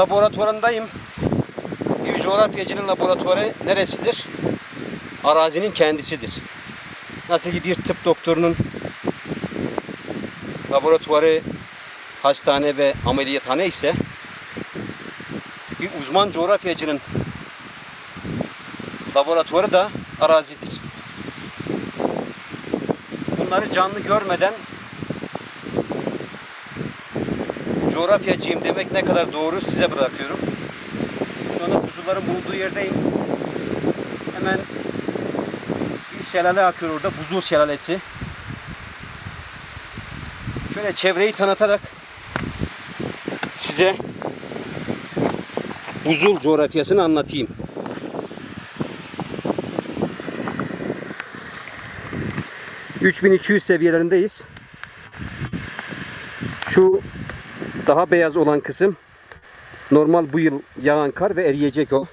laboratuvarındayım. Bir coğrafyacının laboratuvarı neresidir? Arazinin kendisidir. Nasıl ki bir tıp doktorunun laboratuvarı hastane ve ameliyathane ise bir uzman coğrafyacının laboratuvarı da arazidir. Bunları canlı görmeden coğrafyacıyım demek ne kadar doğru size bırakıyorum. Şu anda buzulların bulunduğu yerdeyim. Hemen bir şelale akıyor orada. Buzul şelalesi. Şöyle çevreyi tanıtarak size buzul coğrafyasını anlatayım. ...3200 seviyelerindeyiz. Şu daha beyaz olan kısım normal bu yıl yağan kar ve eriyecek o.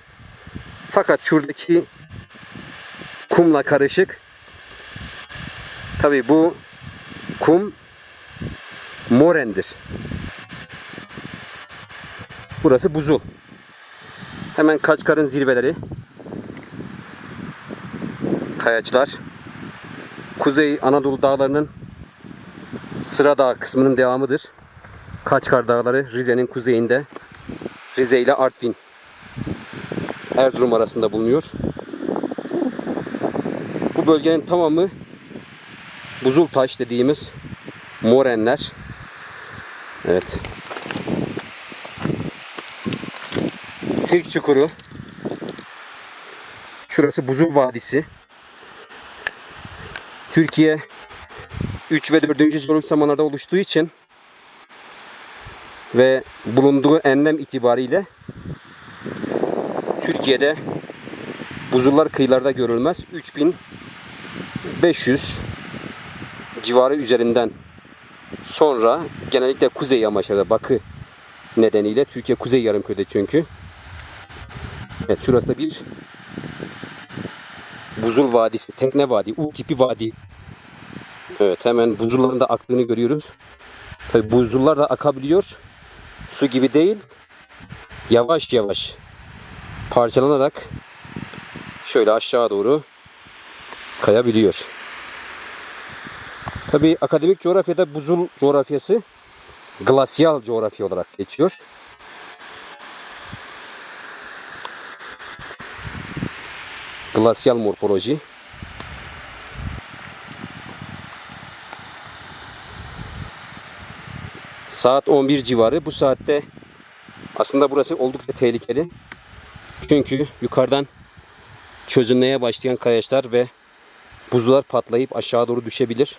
Fakat şuradaki kumla karışık. Tabi bu kum morendir. Burası buzul. Hemen Kaçkar'ın zirveleri. Kayaçlar. Kuzey Anadolu dağlarının Sıra Dağ kısmının devamıdır. Kaçkar Dağları Rize'nin kuzeyinde. Rize ile Artvin Erzurum arasında bulunuyor. Bu bölgenin tamamı buzul taş dediğimiz morenler. Evet. Sirk çukuru. Şurası Buzul Vadisi. Türkiye 3 ve 4. jeolojik zamanlarda oluştuğu için ve bulunduğu enlem itibariyle Türkiye'de buzullar kıyılarda görülmez. 3500 civarı üzerinden sonra genellikle kuzey yamaçlarda bakı nedeniyle Türkiye kuzey yarımkürede çünkü. Evet şurası da bir buzul vadisi, tekne vadi, U tipi vadi. Evet hemen buzulların da aktığını görüyoruz. Tabi buzullar da akabiliyor. Su gibi değil. Yavaş yavaş parçalanarak şöyle aşağı doğru kayabiliyor. Tabi akademik coğrafyada buzul coğrafyası glasyal coğrafya olarak geçiyor. Glasyal morfoloji. Saat 11 civarı. Bu saatte aslında burası oldukça tehlikeli. Çünkü yukarıdan çözünmeye başlayan kayaçlar ve buzullar patlayıp aşağı doğru düşebilir.